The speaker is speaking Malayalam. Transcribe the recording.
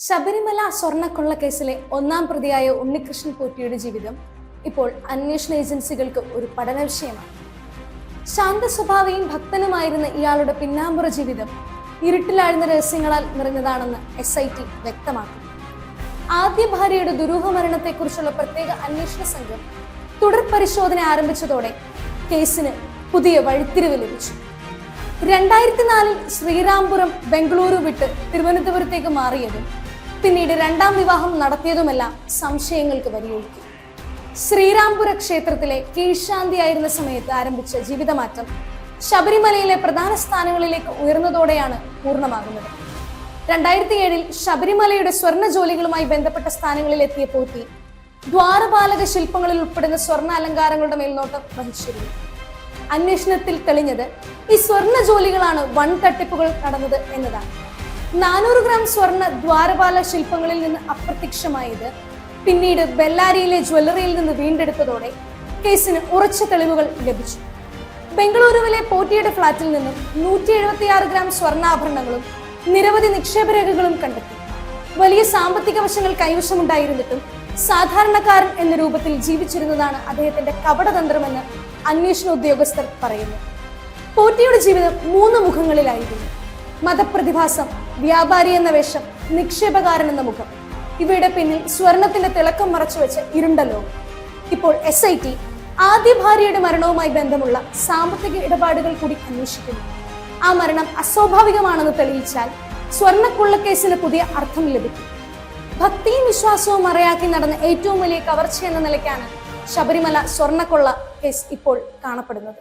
ശബരിമല സ്വർണക്കൊള്ള കേസിലെ ഒന്നാം പ്രതിയായ ഉണ്ണികൃഷ്ണൻ പോറ്റിയുടെ ജീവിതം ഇപ്പോൾ അന്വേഷണ ഏജൻസികൾക്ക് ഒരു പഠന വിഷയമാണ്. ശാന്ത സ്വഭാവയും ഭക്തനുമായിരുന്ന ഇയാളുടെ പിന്നാമ്പുറ ജീവിതം ഇരുട്ടിലാഴ്ന്ന രഹസ്യങ്ങളാൽ നിറഞ്ഞതാണെന്ന് എസ് ഐ ടി വ്യക്തമാക്കി. ആദ്യ ഭാര്യയുടെ ദുരൂഹ മരണത്തെക്കുറിച്ചുള്ള പ്രത്യേക അന്വേഷണ സംഘം തുടർ പരിശോധന ആരംഭിച്ചതോടെ കേസിന് പുതിയ വഴിത്തിരിവ് ലഭിച്ചു. രണ്ടായിരത്തി നാലിൽ ശ്രീരാംപുരം ബംഗളൂരു വിട്ട് തിരുവനന്തപുരത്തേക്ക് മാറിയതും പിന്നീട് രണ്ടാം വിവാഹം നടത്തിയതുമെല്ലാം സംശയങ്ങൾക്ക് വരിയൊഴുക്കി ശ്രീരാംപുര ക്ഷേത്രത്തിലെ കീഴ്ശാന്തിയായിരുന്ന സമയത്ത് ആരംഭിച്ച ജീവിതമാറ്റം ശബരിമലയിലെ പ്രധാന സ്ഥാനങ്ങളിലേക്ക് ഉയർന്നതോടെയാണ് പൂർണമാകുന്നത്. രണ്ടായിരത്തി ഏഴിൽ ശബരിമലയുടെ സ്വർണ ജോലികളുമായി ബന്ധപ്പെട്ട സ്ഥാനങ്ങളിൽ എത്തിയ പോത്തി ദ്വാരപാലക ശില്പങ്ങളിൽ ഉൾപ്പെടുന്ന സ്വർണ അലങ്കാരങ്ങളുടെ മേൽനോട്ടം വഹിച്ചിരുന്നു. അന്വേഷണത്തിൽ തെളിഞ്ഞത് ഈ സ്വർണ ജോലികളാണ് വൺ തട്ടിപ്പുകൾ നടന്നത് എന്നതാണ്. നാനൂറ് ഗ്രാം സ്വർണ ദ്വാരപാല ശില്പങ്ങളിൽ നിന്ന് അപ്രത്യക്ഷമായത് പിന്നീട് ബെല്ലാരിയിലെ ജ്വല്ലറിയിൽ നിന്ന് വീണ്ടെടുത്തതോടെ കേസിന് ഉറച്ച തെളിവുകൾ ലഭിച്ചു. ബംഗളൂരുവിലെ പോറ്റിയുടെ ഫ്ളാറ്റിൽ നിന്നും നൂറ്റി എഴുപത്തിയാറ് ഗ്രാം സ്വർണാഭരണങ്ങളും നിരവധി നിക്ഷേപ രേഖകളും കണ്ടെത്തി. വലിയ സാമ്പത്തിക വശങ്ങൾ കൈവശമുണ്ടായിരുന്നിട്ടും സാധാരണക്കാരൻ എന്ന രൂപത്തിൽ ജീവിച്ചിരുന്നതാണ് അദ്ദേഹത്തിന്റെ കപടതന്ത്രമെന്ന് അന്വേഷണ ഉദ്യോഗസ്ഥർ പറയുന്നു. പോറ്റിയുടെ ജീവിതം മൂന്ന് മുഖങ്ങളിലായിരുന്നു. മതപ്രതിഭാസം വ്യാപാരി എന്ന വേഷം നിക്ഷേപകാരൻ എന്ന മുഖം. ഇവയുടെ പിന്നിൽ സ്വർണത്തിന്റെ തിളക്കം മറച്ചു വെച്ച് ഇരുണ്ടല്ലോ. ഇപ്പോൾ എസ് ഐ ടി ആദ്യ ഭാര്യയുടെ മരണവുമായി ബന്ധമുള്ള സാമ്പത്തിക ഇടപാടുകൾ കൂടി അന്വേഷിക്കുന്നു. ആ മരണം അസ്വാഭാവികമാണെന്ന് തെളിയിച്ചാൽ സ്വർണക്കുള്ളക്കേസിന് പുതിയ അർത്ഥം ലഭിക്കും. ഭക്തിയും വിശ്വാസവും മറയാക്കി നടന്ന ഏറ്റവും വലിയ കവർച്ച എന്ന നിലയ്ക്കാണ് ശബരിമല സ്വർണക്കൊള്ള കേസ് ഇപ്പോൾ കാണപ്പെടുന്നത്.